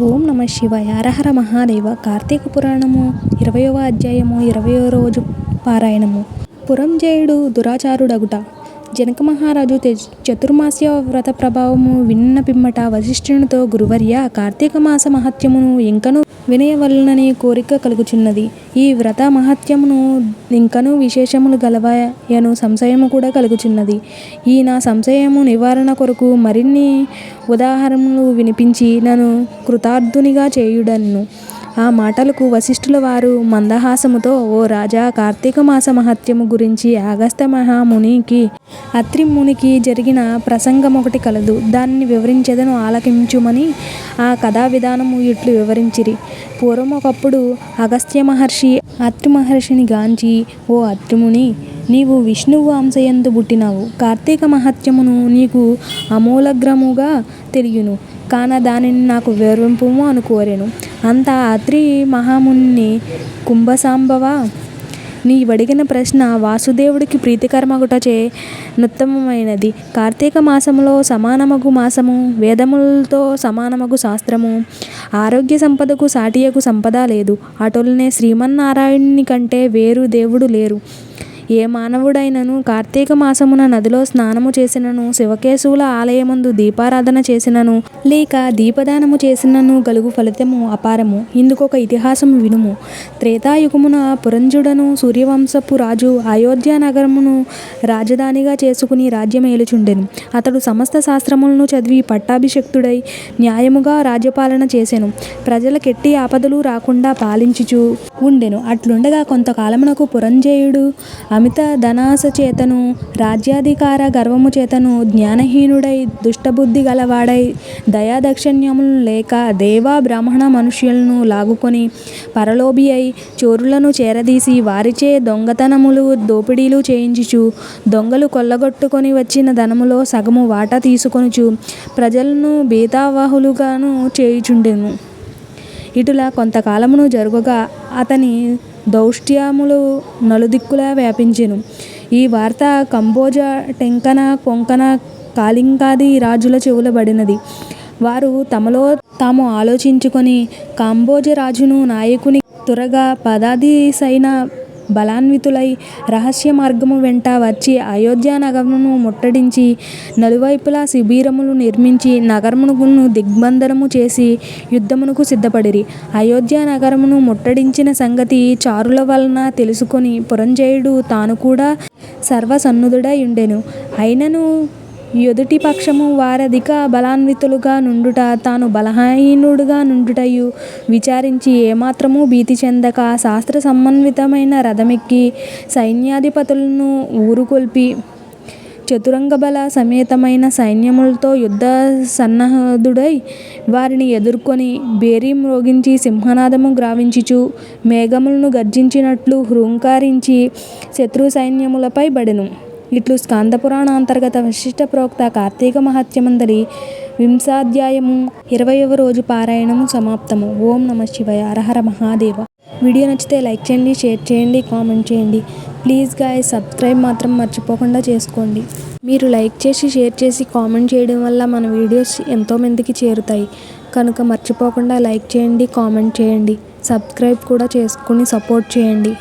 ఓం నమ శివాయ. హరహర మహాదేవ. కార్తీక పురాణము ఇరవయవ అధ్యాయము ఇరవయో రోజు పారాయణము. పురంజయుడు దురాచారుడగుట. జనక మహారాజు చతుర్మాస్య వ్రత ప్రభావము విన్న పిమ్మట వశిష్ఠునితో గురువర్య కార్తీక మాస మహత్యమును ఇంకను వినయవలనని కోరిక కలుగుచున్నది. ఈ వ్రత మహత్యమును ఇంకను విశేషములు గలవాయను సంశయము కూడా కలుగుచున్నది. ఈ నా సంశయము నివారణ కొరకు మరిన్ని ఉదాహరణలు వినిపించి నన్ను కృతార్థునిగా చేయుడన్ను. ఆ మాటలకు వశిష్ఠుల వారు మందహాసముతో ఓ రాజా కార్తీక మాస మహత్యము గురించి అగస్త మహామునికి అత్రిమునికి జరిగిన ప్రసంగం ఒకటి కలదు. దానిని వివరించేదను ఆలకించుమని ఆ కథా విధానము ఇట్లు వివరించిరి. పూర్వం ఒకప్పుడు అగస్త్య మహర్షి అత్రి మహర్షిని గాంచి ఓ అత్రిముని నీవు విష్ణువు అంశయందు పుట్టినావు. కార్తీక మహత్యమును నీకు అమూలగ్రముగా తెలియను. కాన దానిని నాకు వివరింపుము అని కోరెను. అంత అత్రి మహాముని కుంభసాంబవ నీవడిగిన ప్రశ్న వాసుదేవుడికి ప్రీతికరమగుటచే నుత్తమమైనది. కార్తీక మాసములో సమానమగు మాసము వేదములతో సమానమగు శాస్త్రము. ఆరోగ్య సంపదకు సాటియకు సంపద లేదు. అటులనే శ్రీమన్నారాయణుని కంటే వేరు దేవుడు లేరు. ఏ మానవుడైనను కార్తీక మాసమున నదిలో స్నానము చేసినను శివకేశవుల ఆలయమందు దీపారాధన చేసినను లేక దీపదానము చేసినను గలుగు ఫలితము అపారము. ఇందుకొక ఇతిహాసము వినుము. త్రేతాయుగమున పురంజుడను సూర్యవంశపు రాజు అయోధ్య నగరమును రాజధానిగా చేసుకుని రాజ్యమేలుచుండెను అతడు సమస్త శాస్త్రములను చదివి పట్టాభిషక్తుడై న్యాయముగా రాజ్యపాలన చేసెను. ప్రజలకెట్టి ఆపదలు రాకుండా పాలించుచు ఉండెను. అట్లుండగా కొంతకాలమునకు పురంజేయుడు అమిత ధనాస చేతను రాజ్యాధికార గర్వము చేతను జ్ఞానహీనుడై దుష్టబుద్ధి గలవాడై దయాదక్షిణ్యములు లేక దేవ బ్రాహ్మణ మనుష్యులను లాగుకొని పరలోభి అయి చోరులను చేరదీసి వారిచే దొంగతనములు దోపిడీలు చేయించుచు దొంగలు కొల్లగొట్టుకొని వచ్చిన ధనములో సగము వాటా తీసుకొనుచు ప్రజలను బీతావాహులుగాను చేయుచుండెను. ఇటులా కొంతకాలమును జరుగగా అతని దౌష్ట్యములు నలుదిక్కులా వ్యాపించెను. ఈ వార్త కంబోజ టెంకణ కొంకణ కాళింగాది రాజుల చెవులబడినది వారు తమలో తాము ఆలోచించుకొని కాంబోజ రాజును నాయకుని త్వరగా పదాది సైన బలాన్వితులై రహస్య మార్గము వెంట వచ్చి అయోధ్య నగరమును ముట్టడించి నలువైపులా శిబిరములు నిర్మించి నగరమును దిగ్బంధనము చేసి యుద్ధమునకు సిద్ధపడిరి. అయోధ్య నగరమును ముట్టడించిన సంగతి చారుల వలన తెలుసుకొని పురంజయుడు తాను కూడా సర్వసన్నుద్ధుడై ఉండెను. అయినను ఎదుటి పక్షము వారధిక బలాన్వితులుగా నుండుట తాను బలహీనుడుగా నుండుటయు విచారించి ఏమాత్రము భీతి చెందక శాస్త్ర సమన్వితమైన రథమెక్కి సైన్యాధిపతులను ఊరుకొల్పి చతురంగబల సమేతమైన సైన్యములతో యుద్ధ సన్నహదుడై వారిని ఎదుర్కొని బేరీ మ్రోగించి సింహనాదము గ్రావించుచు మేఘములను గర్జించినట్లు హృంకరించి శత్రు సైన్యములపై బడెను. ఇట్లు స్కాందపురాణాంతర్గత విశిష్ట ప్రోక్త కార్తీక మహత్యమందరి వింశాధ్యాయము ఇరవయవ రోజు పారాయణము సమాప్తము. ఓం నమ శివయ. అరహర మహాదేవ. వీడియో నచ్చితే లైక్ చేయండి షేర్ చేయండి కామెంట్ చేయండి. ప్లీజ్ గాయ సబ్స్క్రైబ్ మాత్రం మర్చిపోకుండా చేసుకోండి. మీరు లైక్ చేసి షేర్ చేసి కామెంట్ చేయడం వల్ల మన వీడియోస్ ఎంతోమందికి చేరుతాయి. కనుక మర్చిపోకుండా లైక్ చేయండి కామెంట్ చేయండి. సబ్స్క్రైబ్ కూడా చేసుకుని సపోర్ట్ చేయండి.